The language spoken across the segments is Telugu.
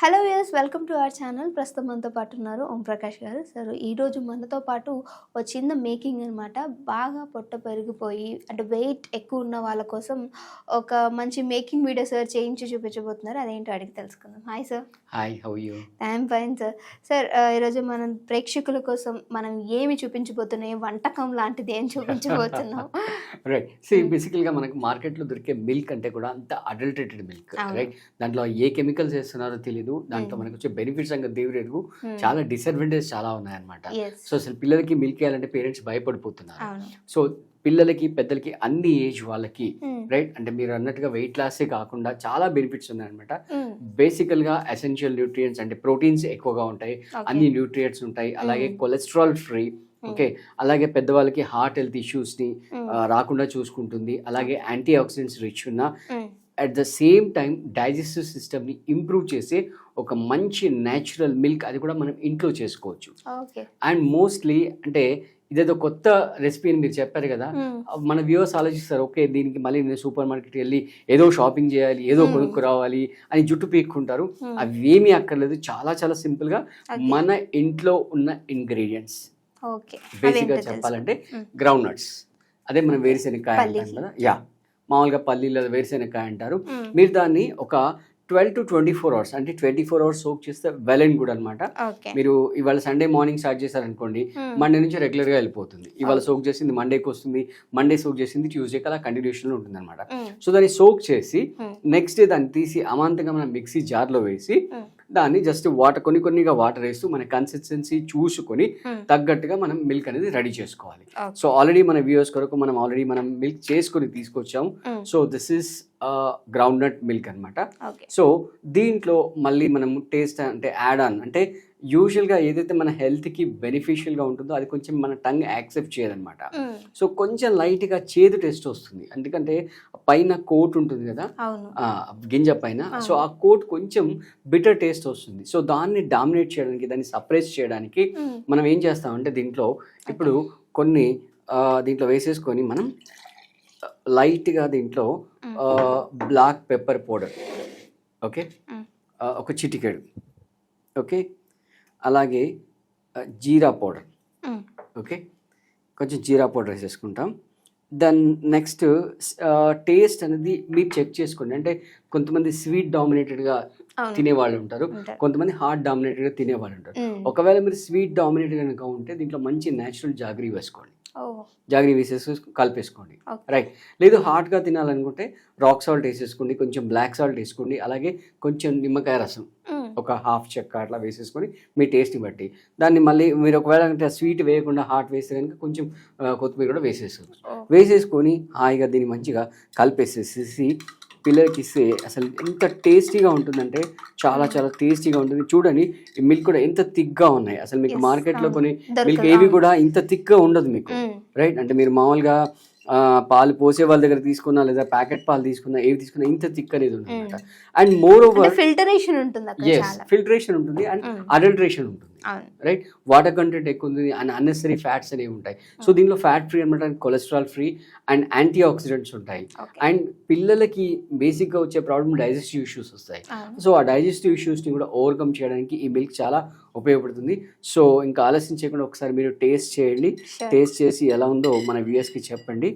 Hello yes welcome to our channel. ప్రస్తుతం మనతో పాటు ఉన్నారు ఓంప్రకాష్ గారు. సార్ ఈరోజు మనతో పాటు ఒక చిన్న మేకింగ్ అనమాట బాగా పొట్ట పెరిగిపోయి అంటే వెయిట్ ఎక్కువ ఉన్న వాళ్ళ కోసం ఒక మంచి మేకింగ్ వీడియో సార్ చేయించి చూపించబోతున్నారు. అదేంటో అడిగి తెలుసుకుందాం. Hi sir. Hi how you I'm fine sir sir ఈరోజు మనం ప్రేక్షకుల కోసం మనం ఏమి చూపించబోతున్నాం వంటకం లాంటిది ఏం చూపించబోతున్నాం రైట్ సి బేసికల్గా మనకు మార్కెట్లో దొరికే మిల్క్ అంటే కూడా అంత అడల్టరేటెడ్ మిల్క్. రైట్ దాంట్లో ఏ కెమికల్స్ వేస్తున్నారో తెలియదు దాంట్లో Hmm. మనకు వచ్చే బెనిఫిట్స్ అంతా దేవుడు ఎరుగు. చాలా డిసడ్వాంటేజ్ చాలా ఉన్నాయన్నమాట. సో అసలు పిల్లలకి మిల్క్ ఇవ్వాలంటే పేరెంట్స్ భయపడిపోతున్నారు. సో పిల్లలకి పెద్దలకి అన్ని ఏజ్ వాళ్ళకి. రైట్ అంటే మీరు అన్నట్టుగా వెయిట్ లాసే కాకుండా చాలా బెనిఫిట్స్ ఉన్నాయన్నమాట Hmm. బేసికల్గా ఎసెన్షియల్ న్యూట్రియంట్స్ అంటే ప్రోటీన్స్ ఎక్కువగా ఉంటాయి. అన్ని న్యూట్రియంట్స్ ఉంటాయి అలాగే. Cholesterol free. ఓకే అలాగే పెద్దవాళ్ళకి హార్ట్ హెల్త్ ఇష్యూస్ని Hmm. రాకుండా చూసుకుంటుంది అలాగే యాంటీ ఆక్సిడెంట్స్ రిచ్ ఉన్న. At the same time digestive సిస్టమ్ని ఇంప్రూవ్ చేసే ఒక మంచి న్యాచురల్ మిల్క్ అది కూడా మనం ఇంట్లో చేసుకోవచ్చు అండ్ మోస్ట్లీ అంటే ఇదేదో కొత్త రెసిపీ అని మీరు చెప్పారు కదా Hmm. మన వ్యూవర్స్ ఆలోచిస్తారు ఓకే దీనికి మళ్ళీ నేను సూపర్ మార్కెట్ వెళ్ళి ఏదో షాపింగ్ చేయాలి ఏదో Hmm. కొనుక్కు రావాలి అని జుట్టు పీక్కుంటారు Hmm. అవి ఏమీ అక్కర్లేదు చాలా చాలా సింపుల్గా. మన ఇంట్లో ఉన్న ఇంగ్రీడియంట్స్ ఓకే బేసిక్గా చెప్పాలంటే. గ్రౌండ్ నట్స్ అదే మనం పల్లీలు. కదా యా మామూలుగా పల్లీలు వేరుశెనగకాయ అంటారు. మీరు దాన్ని ఒక twelve to twenty four hours అంటే ట్వంటీ ఫోర్ అవర్స్ సోక్ చేస్తే వెల్ అండ్ గుడ్ అనమాట మీరు ఇవాళ సండే మార్నింగ్ స్టార్ట్ చేశారనుకోండి. మండే నుంచి రెగ్యులర్గా వెళ్ళిపోతుంది ఇవాళ. సోక్ చేసింది మండేకి వస్తుంది మండే సోక్ చేసింది ట్యూస్డేకి అలా కంటిన్యూషన్లో ఉంటుంది అనమాట. సో దాన్ని సోక్ చేసి. నెక్స్ట్ డే దాన్ని తీసి అమాంతంగా మనం మిక్సీ జార్లో వేసి. దాన్ని జస్ట్ వాటర్ కొన్ని కొన్నిగా వాటర్ వేస్తూ మన కన్సిస్టెన్సీ చూసుకొని మ్మ్. తగ్గట్టుగా మనం మిల్క్ అనేది రెడీ చేసుకోవాలి. సో ఆల్రెడీ మన వ్యూవర్స్ కొరకు మనం ఆల్రెడీ మనం మిల్క్ చేసుకొని తీసుకొచ్చాము. So this is groundnut milk అనమాట సో దీంట్లో మళ్ళీ మనం టేస్ట్ అంటే యాడ్ ఆన్ అంటే యూజువల్గా ఏదైతే మన హెల్త్కి బెనిఫిషియల్గా ఉంటుందో అది కొంచెం మన టంగ్ యాక్సెప్ట్ చేయదన్నమాట. మ్మ్. సో కొంచెం లైట్గా చేదు టేస్ట్ వస్తుంది. ఎందుకంటే పైన కోట్ ఉంటుంది కదా? గింజ పైన. సో ఆ కోట్ కొంచెం బిటర్ టేస్ట్ వస్తుంది. సో దాన్ని డామినేట్ చేయడానికి దాన్ని సప్రెస్ చేయడానికి. మనం ఏం చేస్తామంటే దీంట్లో ఇప్పుడు కొన్ని దీంట్లో వేసేసుకొని మనం లైట్గా దీంట్లో. Black pepper powder. ఓకే? ఒక చిటికెడు. ఓకే? అలాగే జీరా పౌడర్. ఓకే? కొంచెం జీరా పౌడర్ వేసేసుకుంటాం. దెన్ నెక్స్ట్ టేస్ట్ అనేది మీరు చెక్ చేసుకోండి. అంటే కొంతమంది స్వీట్ డామినేటెడ్గా తినేవాళ్ళు ఉంటారు. కొంతమంది హార్ట్ డామినేటెడ్గా తినేవాళ్ళు ఉంటారు. ఒకవేళ మీరు స్వీట్ డామినేట్ కనుక ఉంటే దీంట్లో మంచి న్యాచురల్ జాగరీ వేసుకోండి. జాగరీ వేసేసి కలిపేసుకోండి. రైట్. లేదు హాట్గా తినాలనుకుంటే రాక్ సాల్ట్ వేసేసుకోండి కొంచెం బ్లాక్ సాల్ట్ వేసుకోండి అలాగే కొంచెం నిమ్మకాయ రసం. ఒక హాఫ్ చెక్క అట్లా వేసేసుకొని మీ టేస్ట్ని బట్టి. దాన్ని మళ్ళీ మీరు ఒకవేళ అంటే స్వీట్ వేయకుండా హాట్ వేస్తే కనుక కొంచెం కొత్తిమీర కూడా వేసేసుకోవచ్చు. ఓ. వేసేసుకొని హాయిగా దీన్ని మంచిగా కలిపేసేసేసి పిల్లలకి ఇస్తే అసలు ఎంత టేస్టీగా ఉంటుందంటే చాలా చాలా టేస్టీగా ఉంటుంది చూడండి ఈ మిల్క్ కూడా ఎంత థిక్గా ఉన్నాయి అసలు మీకు మార్కెట్లో. కొన్ని మిల్క్ ఏవి. కూడా ఇంత థిక్గా ఉండదు మీకు. రైట్ అంటే మీరు మామూలుగా పాలు పోసే వాళ్ళ దగ్గర తీసుకున్నా లేదా ప్యాకెట్ పాలు తీసుకున్నా ఏవి తీసుకున్నా ఇంత థిక్ అనేది ఉంటుంది అండ్ మోర్ ఓవర్ ఫిల్టరేషన్ ఉంటుంది ఎస్ ఫిల్టరేషన్ ఉంటుంది అండ్. అడల్ట్రేషన్ ఉంటుంది. రైట్ వాటర్ కంటెంట్ ఎక్కువ ఉంది అండ్ అన్నెసరీ ఫ్యాట్స్ అనేవి ఉంటాయి. సో దీనిలో ఫ్యాట్ ఫ్రీ అనమాట cholesterol free and antioxidants ఉంటాయి. అండ్ పిల్లలకి బేసిక్గా వచ్చే ప్రాబ్లమ్ డైజెస్టివ్ ఇష్యూస్ వస్తాయి. సో ఆ డైజెస్టివ్ ఇష్యూస్ని కూడా ఓవర్కమ్ చేయడానికి ఈ మిల్క్ చాలా ఉపయోగపడుతుంది సో ఇంకా ఆలస్యం చేయకుండా ఒకసారి మీరు టేస్ట్ చేయండి. టేస్ట్ చేసి ఎలా ఉందో మన వ్యూయర్స్కి చెప్పండి.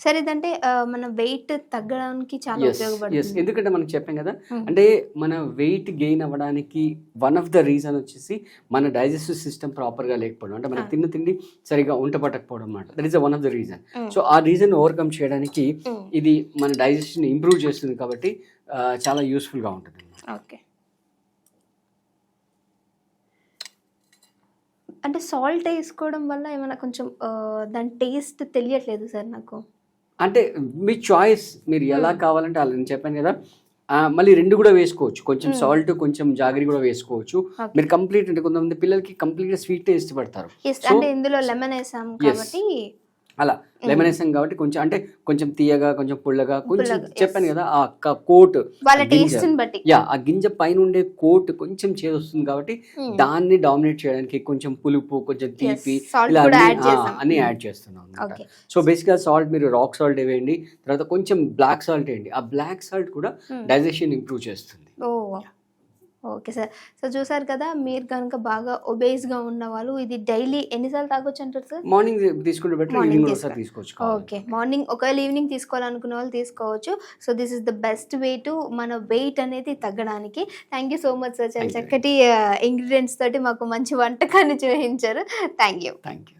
సరే ఇదంటే మన వెయిట్ తగ్గడానికి చాలా ఉపయోగపడుతుంది ఎందుకంటే మనకి చెప్పాం కదా Mm. అంటే మన వెయిట్ గెయిన్ అవ్వడానికి వన్ ఆఫ్ ద రీజన్ వచ్చేసి మన డైజెస్టివ్ సిస్టమ్ ప్రాపర్గా లేకపోవడం అంటే మనం Ah. తిన్న తిండి సరిగా ఉంట పట్టకపోవడం అన్నమాట that is one of the reason. So ఆ రీజన్ ఓవర్కమ్ చేయడానికి Mm. ఇది మన డైజెషన్ ఇంప్రూవ్ చేస్తుంది కాబట్టి చాలా యూస్ఫుల్గా ఉంటుంది ఓకే అంటే సాల్ట్ వేసుకోవడం వల్ల ఏమైనా కొంచెం దాని టేస్ట్ తెలియట్లేదు సార్ నాకు అంటే మీ చాయిస్ మీరు ఎలా Mm. కావాలంటే అలా నేను చెప్పాను కదా మళ్ళీ రెండు కూడా వేసుకోవచ్చు కొంచెం. సాల్ట్ కొంచెం జాగరి కూడా వేసుకోవచ్చు. మీరు కంప్లీట్ అంటే కొంతమంది పిల్లలకి కంప్లీట్గా స్వీట్ ఇష్టపడతారు అంటే ఇందులో లెమన్ వేసాం. కాబట్టి అలా. లెమన్ వేసాం కాబట్టి కొంచెం అంటే కొంచెం తీయగా కొంచెం పుల్లగా కొంచెం. చెప్పాను కదా ఆ కోట్ యా ఆ గింజ పైన ఉండే కోట్ కొంచెం చేదు వస్తుంది కాబట్టి. దాన్ని డామినేట్ చేయడానికి కొంచెం పులుపు కొంచెం తీపి ఇలా అన్ని- యాడ్ చేస్తున్నాం అనమాట సో బేసిక్గా సాల్ట్ మీరు రాక్ సాల్ట్ వేయండి తర్వాత కొంచెం బ్లాక్ సాల్ట్ వేయండి. ఆ బ్లాక్ సాల్ట్ కూడా. డైజెషన్ ఇంప్రూవ్ చేస్తుంది. Okay sir. సో చూసారు కదా మీరు కనుక బాగా obese గా ఉన్న వాళ్ళు ఇది డైలీ ఎన్నిసార్లు తాగొచ్చు అంటారు సార్? మార్నింగ్ తీసుకుంటే తీసుకోవచ్చు. ఓకే. మార్నింగ్ ఒకవేళ ఈవినింగ్ తీసుకోవాలనుకునే వాళ్ళు తీసుకోవచ్చు. So this is the best way to మన వెయిట్ అనేది తగ్గడానికి. Thank you so much sir. చాలా. చక్కటి ఇంగ్రీడియంట్స్ తోటి మాకు మంచి వంటకాన్ని చూపించారు. Thank you. Thank you